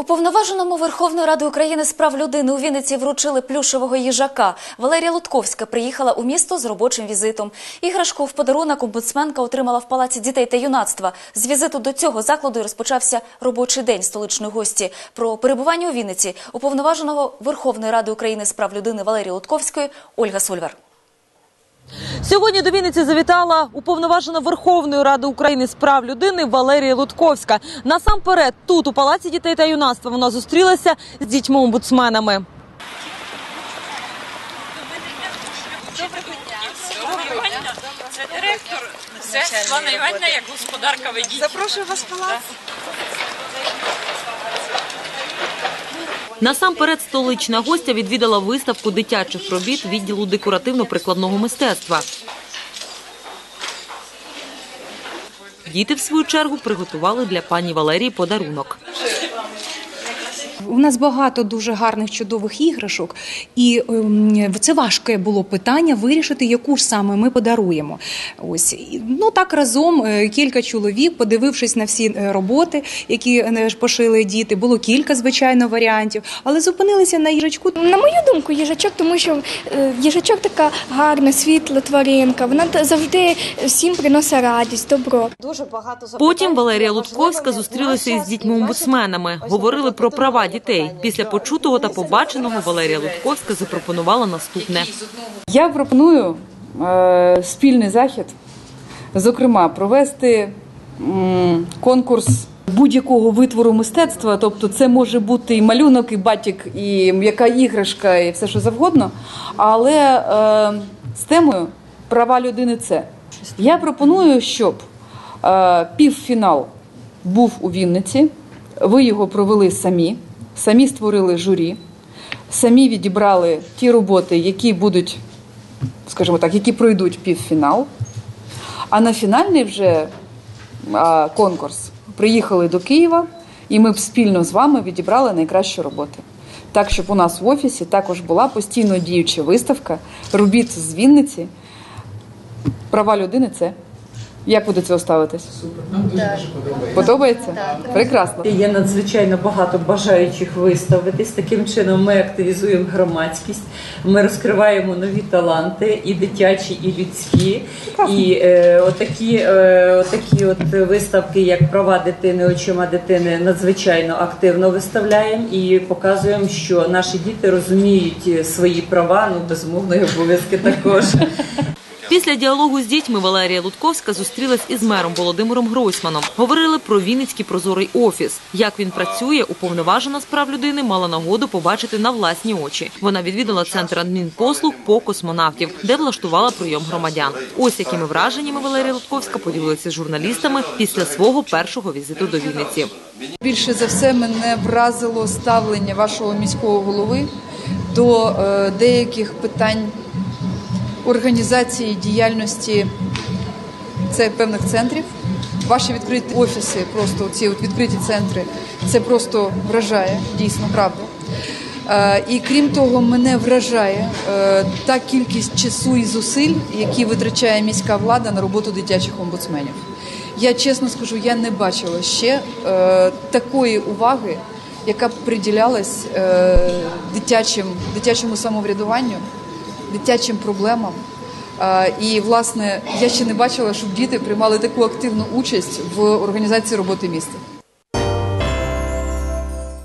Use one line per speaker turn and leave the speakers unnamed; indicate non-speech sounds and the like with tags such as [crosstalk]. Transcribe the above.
Уповноваженому Верховної Ради України з прав людини у Вінниці вручили плюшевого їжака. Валерія Лутковська приїхала у місто з робочим візитом. Іграшку в подарунок омбудсменка отримала в Палаці дітей та юнацтва. З візиту до цього закладу розпочався робочий день столичної гості. Про перебування у Вінниці уповноваженого Верховної Ради України з прав людини Валерії Лутковської Ольга Сольвар.
Сьогодні до Вінниці завітала уповноважена Верховної Ради України з прав людини Валерія Лутковська. Насамперед, тут у Палаці дітей та юнацтва вона зустрілася з дітьми-омбудсменами.
Це директор, це Світлана Іванівна, як господарка ведіть.
Запрошую вас в палац.
Насамперед, столична гостя відвідала виставку дитячих робіт відділу декоративно-прикладного мистецтва. Діти, в свою чергу, приготували для пані Валерії подарунок.
У нас багато дуже гарних чудових іграшок, і ем, це важке було питання вирішити, яку ж саме ми подаруємо. Ось ну так разом е, кілька чоловік, подивившись на всі е, роботи, які е, ж пошили діти, було кілька звичайно варіантів, але зупинилися на їжачку.
На мою думку, їжачок, тому що їжачок така гарна, світла тваринка. Вона завжди всім приносить радість, добро.
Дуже багато Потім Валерія Лутковська зустрілася із дітьми-омбудсменами, говорили про права дітей. Після почутого та побаченого Валерія Лутковська запропонувала наступне.
Я пропоную е, спільний захід, зокрема, провести конкурс будь-якого витвору мистецтва. Тобто, це може бути і малюнок, і батік, і м'яка іграшка, і все що завгодно. Але е, з темою права людини це. Я пропоную, щоб е, півфінал був у Вінниці. Ви його провели самі, самі створили журі, самі відібрали ті роботи, які будуть, скажімо так, які пройдуть півфінал. А на фінальний вже а, конкурс приїхали до Києва, і ми б спільно з вами відібрали найкращі роботи. Так, щоб у нас в офісі також була постійно діюча виставка робіт з Вінниці. Права людини це. Як ви до цього ставитесь? Подобається? Подобається Прекрасно.
Є надзвичайно багато бажаючих виставитись. Таким чином ми активізуємо громадськість, ми розкриваємо нові таланти, і дитячі, і людські. І е, отакі, е, отакі от виставки, як права дитини, очима дитини, надзвичайно активно виставляємо і показуємо, що наші діти розуміють свої права, ну безумовно, і обов'язки також. [laughs]
Після діалогу з дітьми Валерія Лутковська зустрілась із мером Володимиром Гройсманом. Говорили про Вінницький прозорий офіс. Як він працює, уповноважена з прав людини мала нагоду побачити на власні очі. Вона відвідала центр адмінпослуг по космонавтів, де влаштувала прийом громадян. Ось якими враженнями Валерія Лутковська поділилася з журналістами після свого першого візиту до Вінниці.
Більше за все мене вразило ставлення вашого міського голови до е, деяких питань організації діяльності це певних центрів. Ваші відкриті офіси, просто ці відкриті центри, це просто вражає, дійсно правда. Е, І крім того, мене вражає е, та кількість часу і зусиль, які витрачає міська влада на роботу дитячих омбудсменів. Я чесно скажу, я не бачила ще е, такої уваги, яка б приділялась дитячим, дитячому самоврядуванню, дитячим проблемам. Е, І власне я ще не бачила, щоб діти приймали таку активну участь в організації роботи міста.